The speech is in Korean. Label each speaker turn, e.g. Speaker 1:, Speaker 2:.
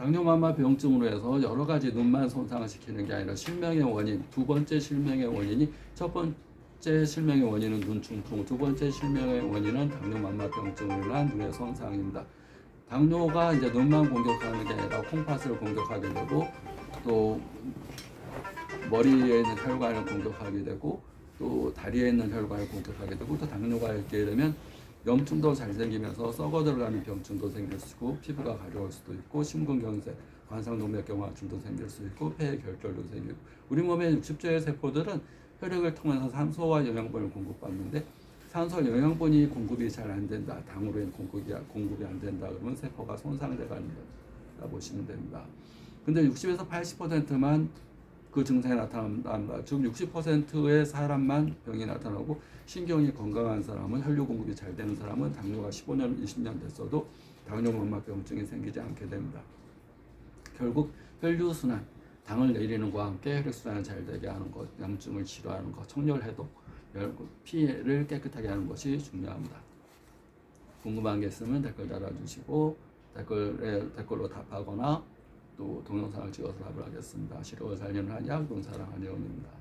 Speaker 1: 당뇨만마 병증으로 해서 여러 가지 눈만 손상을 시키는 게 아니라 실명의 원인 두 번째 실명의 원인이 첫 번째 실명의 원인은 눈 중풍 두 번째 실명의 원인은 당뇨만마 병증으로 인한 눈의 손상입니다. 당뇨가 이제 눈만 공격하는 게 아니라 콩팥을 공격하게 되고 또 머리에 있는 혈관을 공격하게 되고 또 다리에 있는 혈관을 공격하게 되고 또 당뇨가 있게 되면 염증도 잘 생기면서 썩어 들어가는 병증도 생길 수 있고 피부가 가려울 수도 있고 심근경색, 관상동맥경화증도 생길 수 있고 폐에 결절도 생기고 우리 몸의 60조의 세포들은 혈액을 통해서 산소와 영양분을 공급받는데 산소 영양분이 공급이 잘 안 된다 당으로 인해 공급이 공급이 안 된다 그러면 세포가 손상돼 거다 보시면 됩니다. 근데 60에서 80%만 그 증상이 나타난다. 즉 60%의 사람만 병이 나타나고 신경이 건강한 사람은 혈류 공급이 잘 되는 사람은 당뇨가 15년, 20년 됐어도 당뇨만마병증이 생기지 않게 됩니다. 결국 혈류 순환, 당을 내리는 것과 함께 혈액 순환을 잘 되게 하는 것, 염증을 치료하는 것, 청열 해독, 열- 피를 깨끗하게 하는 것이 중요합니다. 궁금한 게 있으면 댓글 달아주시고 댓글에 댓글로 답하거나 또 동영상을 찍어서 답을 하겠습니다. 시력을 살리는 한약, 눈사랑 한의원입니다.